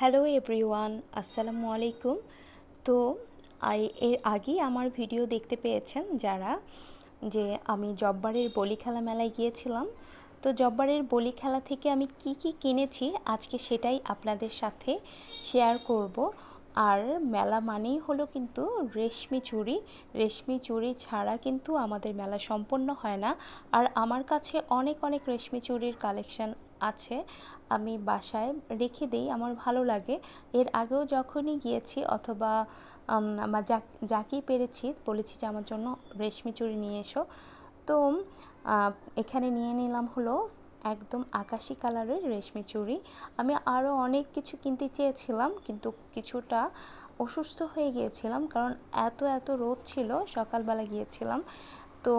Hello everyone, আসসালামু আলাইকুম। তো এর আগেই আমার ভিডিও দেখতে পেয়েছেন যারা যে আমি জব্বারের বলি খেলা মেলায় গিয়েছিলাম। তো জব্বারের বলি খেলা থেকে আমি কি কি কিনেছি আজকে সেটাই আপনাদের সাথে শেয়ার করব। আর মেলা মানেই হলো কিন্তু রেশমি চুড়ি রেশমি চুড়ি ছাড়া কিন্তু আমাদের মেলা সম্পন্ন হয় না। আর আমার কাছে অনেক অনেক রেশমি চুড়ির কালেকশন আছে, আমি বাসায় রেখে দিই, আমার ভালো লাগে। এর আগেও যখনই গিয়েছি অথবা আমার যা, যাকেই পেরেছি বলেছি যে আমার জন্য রেশমি চুড়ি নিয়ে এসো। তো এখানে নিয়ে নিলাম হলো একদম আকাশি কালারের রেশমি চুড়ি। আমি আরও অনেক কিছু কিনতে চেয়েছিলাম, কিন্তু কিছুটা অসুস্থ হয়ে গিয়েছিলাম, কারণ এত এত রোদ ছিল, সকালবেলা গিয়েছিলাম। তো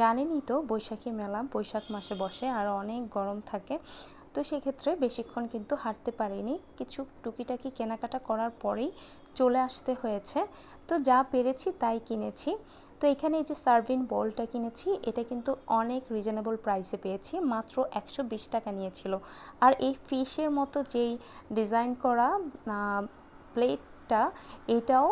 জানেনই তো বৈশাখী মেলা, বৈশাখ মাসে বসে আর অনেক গরম থাকে। তো সেক্ষেত্রে বেশিক্ষণ কিন্তু হাঁটতে পারিনি। কিছু টুকিটাকি কেনাকাটা করার পরেই চলে আসতে হয়েছে। তো যা পেরেছি তাই কিনেছি। তো এখানে এই যে সার্ভিং বলটা কিনেছি, এটা কিন্তু অনেক রিজনেবল প্রাইসে পেয়েছি। মাত্র একশো বিশ টাকা নিয়েছিল। আর এই ফিশের মতো যেই ডিজাইন করা প্লেটটা এটাও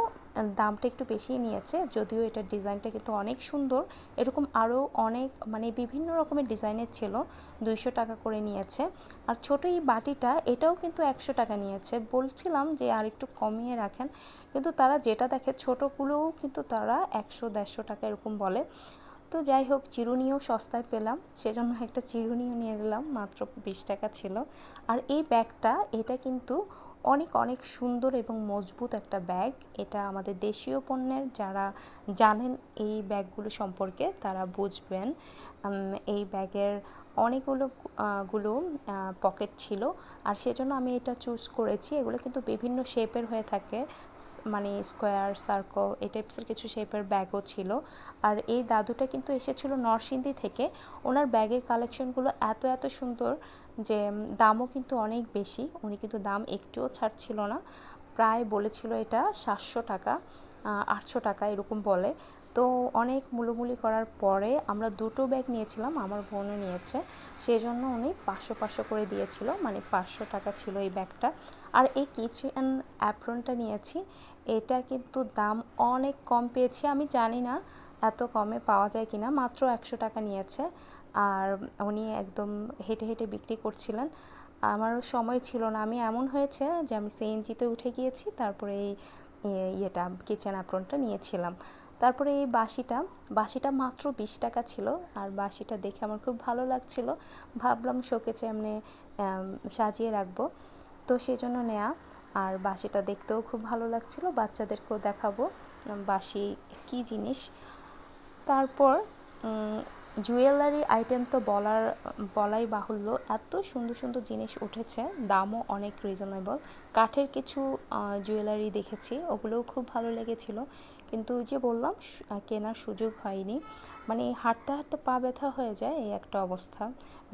দামটা একটু বেশি নিয়েছে, যদিও এটার ডিজাইনটা কিন্তু অনেক সুন্দর। এরকম আরও অনেক মানে বিভিন্ন রকমের ডিজাইনের ছিল, দুইশো টাকা করে নিয়েছে। আর ছোটো এই বাটিটা, এটাও কিন্তু একশো টাকা নিয়েছে। বলছিলাম যে আর একটু কমিয়ে রাখেন, কিন্তু তারা যেটা দেখে, ছোটোগুলোও কিন্তু তারা একশো, দেড়শো টাকা এরকম বলে। তো যাই হোক, চিরুনিও সস্তায় পেলাম, সেজন্য একটা চিরুনিও নিয়ে নিলাম, মাত্র বিশ টাকা ছিল। আর এই ব্যাগটা, এটা কিন্তু অনেক অনেক সুন্দর এবং মজবুত একটা ব্যাগ। এটা আমাদের দেশীয় পণ্যের, যারা জানেন এই ব্যাগগুলো সম্পর্কে তারা বুঝবেন। এই ব্যাগের অনেকগুলো গুলো পকেট ছিল। আর সেজন্য আমি এটা চুজ করেছি। এগুলো কিন্তু বিভিন্ন শেপের হয়ে থাকে। মানে স্কোয়ার সার্কল এই টাইপসের কিছু শেপের ব্যাগও ছিল। আর এই দাদুটা কিন্তু এসেছিল নরসিংদী থেকে। ওনার ব্যাগের কালেকশনগুলো এত এত সুন্দর। যে দামও কিন্তু অনেক বেশি। উনি কিন্তু দাম একটুও ছাড়ছিল না। প্রায় বলেছিল এটা সাতশো টাকা আটশো টাকা এরকম বলে। তো অনেক মুলোমুলি করার পরে আমরা দুটো ব্যাগ নিয়েছিলাম, আমার বোনও নিয়েছে। সেই জন্য উনি পাঁচশো পাঁচশো করে দিয়েছিল মানে পাঁচশো টাকা ছিল এই ব্যাগটা। আর এই কিচেন অ্যাপ্রনটা নিয়েছি, এটা কিন্তু দাম অনেক কম পেয়েছি, আমি জানি না। এত কমে পাওয়া যায় কিনা, মাত্র একশো টাকা নিয়েছে। আর উনি একদম হেঁটে হেঁটে বিক্রি করছিলেন। আমারও সময় ছিল না। আমি এমন হয়েছে যে আমি সিএনজিতে উঠে গিয়েছি, তারপরে এই ইয়েটা, কিচেন অ্যাপ্রনটা নিয়েছিলাম। তারপরে এই বাসিটা বাসিটা মাত্র বিশ টাকা ছিল। আর বাসিটা দেখে আমার খুব ভালো লাগছিল। ভাবলাম শোকেছে এমনি সাজিয়ে রাখব। তো সেই জন্য নেয়া। আর বাসিটা দেখতেও খুব ভালো লাগছিল। বাচ্চাদেরকেও দেখাবো, বাসি কী জিনিস। তারপর জুয়েলারি আইটেম তো বলার, বলাই বাহুল্য। এত সুন্দর সুন্দর জিনিস উঠেছে, দামও অনেক রিজনেবল কাঠের কিছু জুয়েলারি দেখেছি, ওগুলোও খুব ভালো লেগেছিল। কিন্তু ওই যে বললাম কেনার সুযোগ হয়নি। মানে হাঁটতে হাঁটতে পা ব্যথা হয়ে যায় এই একটা অবস্থা।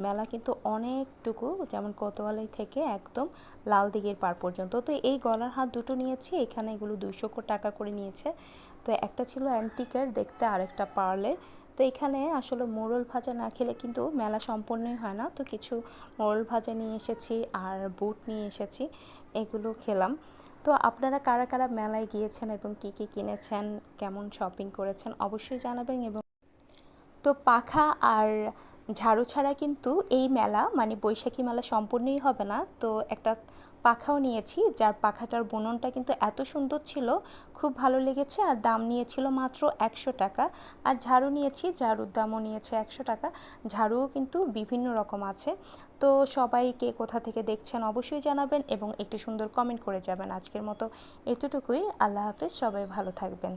মেলা কিন্তু অনেকটুকু, যেমন কোতোয়ালি থেকে একদম লাল দিঘির পার পর্যন্ত। তো এই গলার হাত দুটো নিয়েছি, এখানে এগুলো দুইশো টাকা করে নিয়েছে। তো একটা ছিল অ্যান্টিকের দেখতে আরেকটা পার্লের। তো এখানে আসলে মোরল ভাজা না খেলে কিন্তু মেলা সম্পূর্ণই হয় না। তো কিছু মোরল ভাজা নিয়ে এসেছি আর বুট নিয়ে এসেছি, এগুলো খেলাম। তো আপনারা কারা কারা মেলায় গিয়েছেন এবং কী কী কিনেছেন, কেমন শপিং করেছেন, অবশ্যই জানাবেন এবং তো পাখা আর ঝাড়ু ছাড়া কিন্তু এই মেলা মানে বৈশাখী মেলা সম্পূর্ণই হবে না। তো একটা পাখাও নিয়েছি, যার পাখাটার বুননটা কিন্তু এত সুন্দর ছিল, খুব ভালো লেগেছে আর দাম নিয়েছিল মাত্র একশো টাকা। আর ঝাড়ু নিয়েছি, ঝাড়ুর দামও নিয়েছে একশো টাকা। ঝাড়ুও কিন্তু বিভিন্ন রকম আছে। তো সবাই কে কোথা থেকে দেখছেন অবশ্যই জানাবেন এবং একটি সুন্দর কমেন্ট করে যাবেন। আজকের মতো এতটুকুই। আল্লাহ হাফেজ, সবাই ভালো থাকবেন।